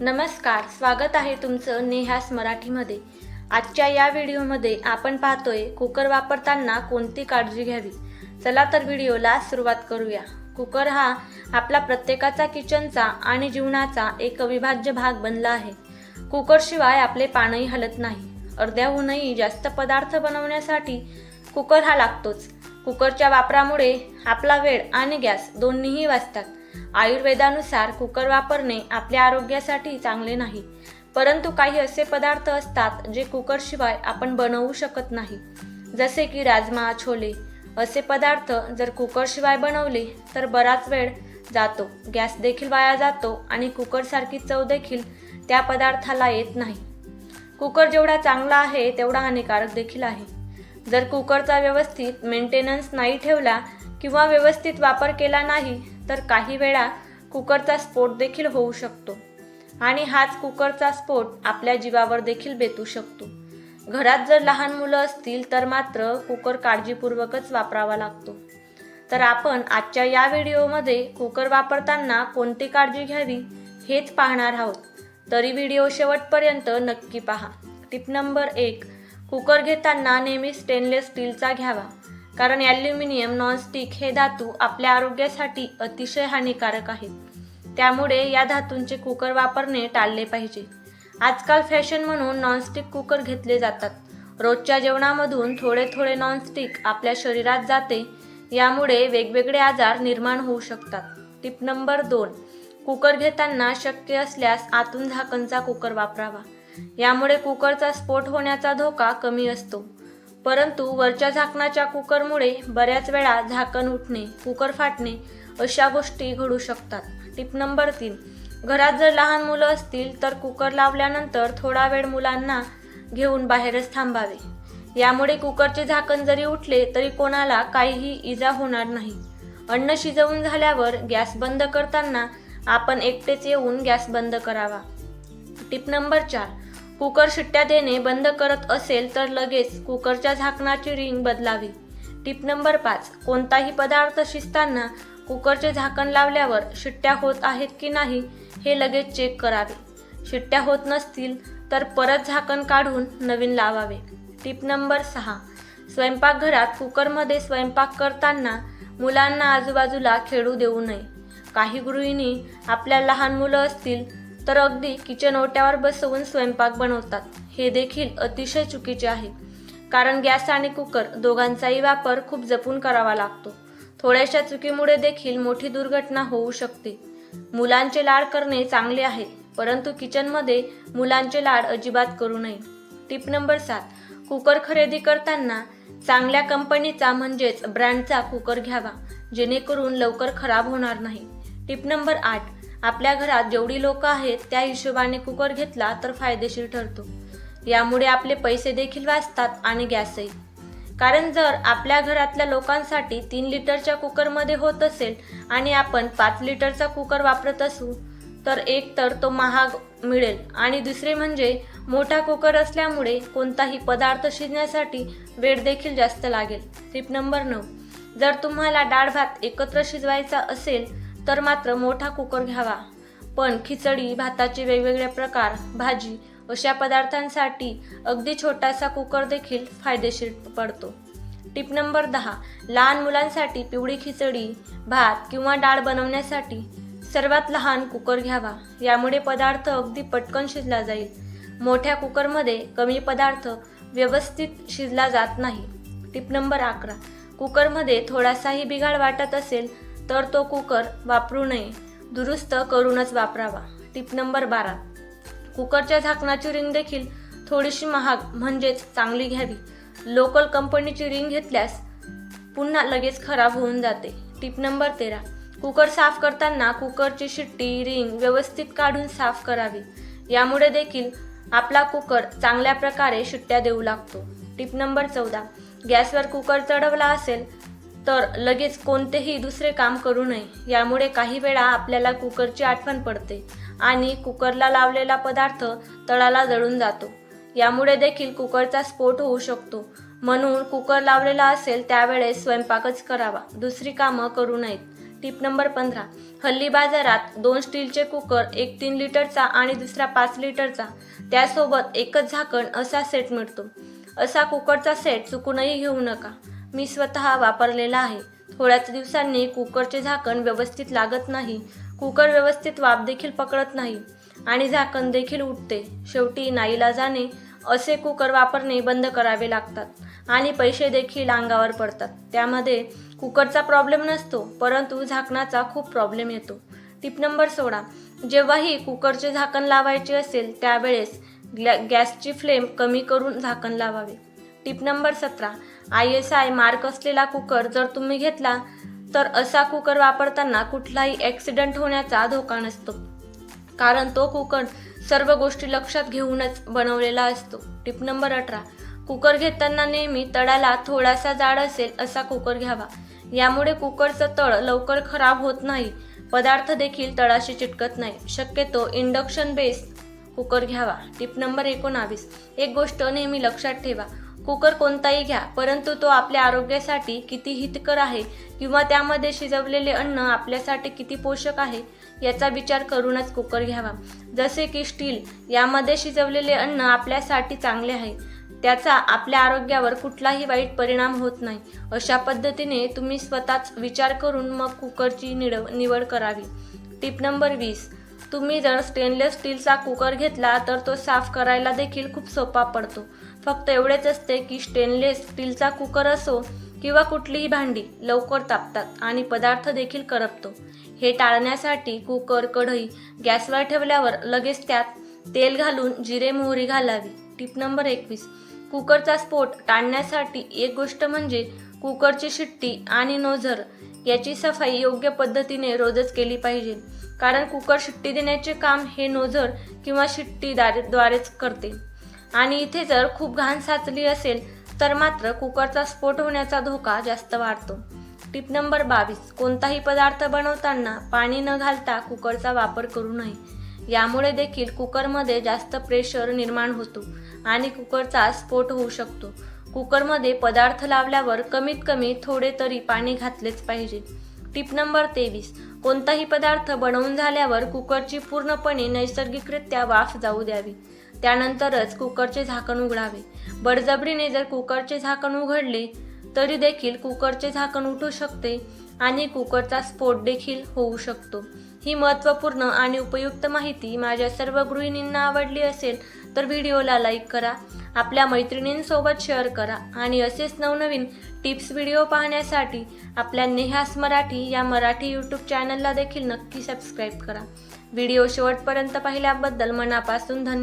नमस्कार स्वागत आहे तुमचं नेहास मराठीमध्ये. आजच्या या व्हिडिओमध्ये आपण पाहतोय कुकर वापरताना कोणती काळजी घ्यावी? चला तर व्हिडिओला सुरुवात करूया. कुकर हा आपला प्रत्येकाचा किचनचा आणि जीवनाचा एक अविभाज्य भाग बनला आहे. कुकरशिवाय आपले पानही हलत नाही. अर्ध्याहूनही जास्त पदार्थ बनवण्यासाठी कुकर हा लागतोच. कुकरच्या वापरामुळे आपला वेळ आणि गॅस दोन्हीही वाचतात. आयुर्वेदानुसार कुकर वापरणे आपल्या आरोग्यासाठी चांगले नाही. परंतु काही असे पदार्थ असतात जे कुकरशिवाय आपण बनवू शकत नाही. जसे की राजमा छोले. असे पदार्थ जर कुकरशिवाय बनवले तर बराच वेळ जातो. गॅस देखील वाया जातो आणि कुकरसारखी चव देखील त्या पदार्थाला येत नाही. कुकर जेवढा चांगला आहे तेवढा हानिकारक देखील आहे. जर कुकरचा व्यवस्थित मेंटेनन्स नाही ठेवला किंवा व्यवस्थित वापर केला नाही तर काही वेळा कुकरचा स्फोट देखील होऊ शकतो. आणि हाच कुकरचा स्फोट आपल्या जीवावर देखील बेतू शकतो. घरात जर लहान मुलं असतील तर मात्र कुकर काळजीपूर्वकच वापरावा लागतो. तर आपण आजच्या या व्हिडिओमध्ये कुकर वापरताना कोणती काळजी घ्यावी हेच पाहणार आहोत. तरी व्हिडिओ शेवटपर्यंत नक्की पहा. टिप नंबर एक कुकर घेताना नेहमी स्टेनलेस स्टीलचा घ्यावा. कारण ॲल्युमिनियम नॉनस्टिक हे धातू आपल्या आरोग्यासाठी अतिशय हानिकारक आहेत. त्यामुळे या धातूंचे कुकर वापरणे टाळले पाहिजे. आजकाल फॅशन म्हणून नॉनस्टिक कुकर घेतले जातात. रोजच्या जेवणामधून थोडे थोडे नॉनस्टिक आपल्या शरीरात जाते. यामुळे वेगवेगळे आजार निर्माण होऊ शकतात. टिप नंबर दोन. कुकर घेताना शक्य असल्यास आतून झाकणचा कुकर वापरावा. यामुळे कुकरचा स्फोट होण्याचा धोका कमी असतो. परंतु वरच्या झाकणाच्या कुकरमुळे बऱ्याच वेळा झाकण उठणे कुकर फाटणे अशा गोष्टी घडू शकतात. टिप नंबर तीन. घरात जर लहान मुलं असतील तर कुकर लावल्यानंतर थोडा वेळ मुलांना घेऊन बाहेरच थांबावे. यामुळे कुकरचे झाकण जरी उठले तरी कोणाला काहीही इजा होणार नाही. अन्न शिजवून झाल्यावर गॅस बंद करताना आपण एकटेच येऊन गॅस बंद करावा. टिप नंबर चार. कुकर शिट्ट्या देणे बंद करत असेल तर लगेच कुकरच्या झाकणाची रिंग बदलावी. टिप नंबर पाच. कोणताही पदार्थ शिजताना कुकरचे झाकण लावल्यावर शिट्ट्या होत आहेत की नाही हे लगेच चेक करावे. शिट्ट्या होत नसतील तर परत झाकण काढून नवीन लावावे. टिप नंबर सहा. स्वयंपाकघरात कुकरमध्ये स्वयंपाक करताना मुलांना आजूबाजूला खेळू देऊ नये. काही गृहिणी आपल्या लहान मुलं असतील तर अगदी किचन ओट्यावर बसवून स्वयंपाक बनवतात. हे देखील अतिशय चुकीचे आहे. कारण गॅस आणि कुकर दोघांचाही वापर खूप जपून करावा लागतो. थोड्याशा चुकीमुळे देखील मोठी दुर्घटना होऊ शकते. मुलांचे लाड करणे चांगले आहे परंतु किचनमध्ये मुलांचे लाड अजिबात करू नये. टिप नंबर सात. कुकर खरेदी करताना चांगल्या कंपनीचा म्हणजेच ब्रँडचा कुकर घ्यावा जेणेकरून लवकर खराब होणार नाही. टिप नंबर आठ. आपल्या घरात जेवढी लोक आहेत त्या हिशोबाने कुकर घेतला तर फायदेशीर ठरतो. यामुळे आपले पैसे देखील वाचतात आणि गॅसही. कारण जर आपल्या घरातल्या लोकांसाठी तीन लिटरच्या कुकरमध्ये होत असेल आणि आपण पाच लिटरचा कुकर वापरत असू तर एक तर तो महाग मिळेल. आणि दुसरे म्हणजे मोठा कुकर असल्यामुळे कोणताही पदार्थ शिजण्यासाठी वेळ देखील जास्त लागेल. टिप नंबर नऊ. जर तुम्हाला डाळ भात एकत्र शिजवायचा असेल तर मात्र मोठा कुकर घ्यावा. पण खिचडी भाताचे वेगवेगळे प्रकार भाजी अशा पदार्थांसाठी अगदी छोटासा कुकर देखील फायदेशीर पडतो. टिप नंबर दहा लहान मुलांसाठी पिवळी खिचडी भात किंवा डाळ बनवण्यासाठी सर्वात लहान कुकर घ्यावा. यामुळे पदार्थ अगदी पटकन शिजला जाईल. मोठ्या कुकरमध्ये कमी पदार्थ व्यवस्थित शिजला जात नाही. टिप नंबर अकरा कुकरमध्ये थोडासाही बिघाड वाटत असेल तर तो कुकर वापरू नये. दुरुस्त करूनच वापरावा. टिप नंबर बारा. कुकरच्या झाकणाची रिंग देखील थोडीशी महाग म्हणजेच चांगली घ्यावी. लोकल कंपनीची रिंग घेतल्यास पुन्हा लगेच खराब होऊन जाते. टिप नंबर तेरा. कुकर साफ करताना कुकरची शिट्टी रिंग व्यवस्थित काढून साफ करावी. यामुळे देखील आपला कुकर चांगल्या प्रकारे शिट्ट्या देऊ लागतो. टिप नंबर चौदा. गॅसवर कुकर चढवला असेल तर लगेच कोणतेही दुसरे काम करू नये. यामुळे काही वेळा आपल्याला कुकरची आठवण पडते आणि कुकरला लावलेला पदार्थ तळाला जळून जातो. यामुळे देखील कुकरचा स्फोट होऊ शकतो. म्हणून कुकर लावलेला असेल त्यावेळेस स्वयंपाकच करावा. दुसरी कामं करू नयेत. टिप नंबर पंधरा. हल्ली बाजारात दोन स्टीलचे कुकर एक तीन लिटरचा आणि दुसरा पाच लिटरचा. त्यासोबत एकच झाकण असा सेट मिळतो. असा कुकरचा सेट चुकूनही घेऊ नका. मी स्वतः वापरलेला आहे. थोड्याच दिवसांनी कुकरचे झाकण व्यवस्थित लागत नाही. कुकर व्यवस्थित वाफ देखील पकडत नाही. आणि झाकण देखील उठते शेवटी नाईला जाणे असे कुकर वापरणे बंद करावे लागतात. आणि पैसे देखील अंगावर पडतात. त्यामध्ये कुकरचा प्रॉब्लेम नसतो परंतु झाकणाचा खूप प्रॉब्लेम येतो. टिप नंबर सोळा. जेव्हाही कुकरचे झाकण लावायचे असेल त्यावेळेस ग्लॅ गॅसची फ्लेम कमी करून झाकण लावावे. टिप नंबर सतरा. आय एस आय मार्क असलेला कुकर जर तुम्ही घेतला तर असा कुकर वापरताना कुठलाही ॲक्सिडेंट होण्याचा धोका नसतो. कारण तो कुकर सर्व गोष्टी लक्षात घेऊनच बनवलेला असतो. टिप नंबर अठरा. कुकर घेताना नेहमी तळाला थोडासा जाड असेल असा कुकर घ्यावा. यामुळे कुकरचं तळ लवकर खराब होत नाही. पदार्थ देखील तळाशी चिटकत नाही. शक्यतो इंडक्शन बेस कुकर घ्यावा. टिप नंबर एकोणावीस. एक गोष्ट नेहमी लक्षात ठेवा. कुकर कोणताही घ्या परंतु तो आपल्या आरोग्यासाठी किती हितकर आहे किंवा त्यामध्ये शिजवलेले अन्न आपल्यासाठी किती पोषक आहे याचा विचार करूनच कुकर घ्यावा. जसे की स्टील यामध्ये शिजवलेले अन्न आपल्यासाठी चांगले आहे. त्याचा आपल्या आरोग्यावर कुठलाही वाईट परिणाम होत नाही. अशा पद्धतीने तुम्ही स्वतःच विचार करून मग कुकरची निड निवड करावी. टिप नंबर वीस. तुम्ही जर स्टेनलेस स्टीलचा कुकर घेतला तर तो साफ करायला देखील खूप सोपा पडतो. फक्त एवढेच असते की स्टेनलेस स्टीलचा कुकर असो किंवा कुठलीही भांडी लवकर तापतात आणि पदार्थ देखील करपतो. हे टाळण्यासाठी कुकर कढई गॅसवर ठेवल्यावर लगेच त्यात तेल घालून जिरे मोहरी घालावी. टिप नंबर एकवीस. कुकरचा स्फोट टाळण्यासाठी एक गोष्ट म्हणजे कुकरची शिट्टी आणि नोझर याची सफाई योग्य पद्धतीने रोजच केली पाहिजे. कारण कुकर शिट्टी देण्याचे काम हे नोझर किंवा शिट्टी द्वारेच करते. आणि इथे जर खूप घाण साचली असेल तर मात्र कुकरचा स्फोट होण्याचा धोका जास्त वाढतो. टिप नंबर बावीस. कोणताही पदार्थ बनवताना पाणी न घालता कुकरचा वापर करू नये. यामुळे देखील कुकरमध्ये जास्त प्रेशर निर्माण होतो आणि कुकरचा स्फोट होऊ शकतो. कुकरमध्ये पदार्थ लावल्यावर कमीत कमी थोडे तरी पाणी घातलेच पाहिजे. टिप नंबर तेवीस. कोणताही पदार्थ बनवून झाल्यावर कुकरची पूर्णपणे नैसर्गिकरित्या वाफ जाऊ द्यावी. त्यानंतरच कुकरचे झाकण उघडावे. बडजबरीने जर कुकरचे झाकण उघडले तरी देखील कुकरचे झाकण उठू शकते आणि कुकरचा स्फोट देखील होऊ शकतो. ही महत्त्वपूर्ण आणि उपयुक्त माहिती माझ्या सर्व गृहिणींना आवडली असेल तर व्हिडिओला लाईक करा. आपल्या मैत्रिणींसोबत शेअर करा. आणि असेच नवनवीन टिप्स व्हिडिओ पाहण्यासाठी आपल्या नेहास मराठी या मराठी यूट्यूब चॅनलला देखील नक्की सबस्क्राईब करा. व्हिडिओ शेवटपर्यंत पाहिल्याबद्दल मनापासून धन्यवाद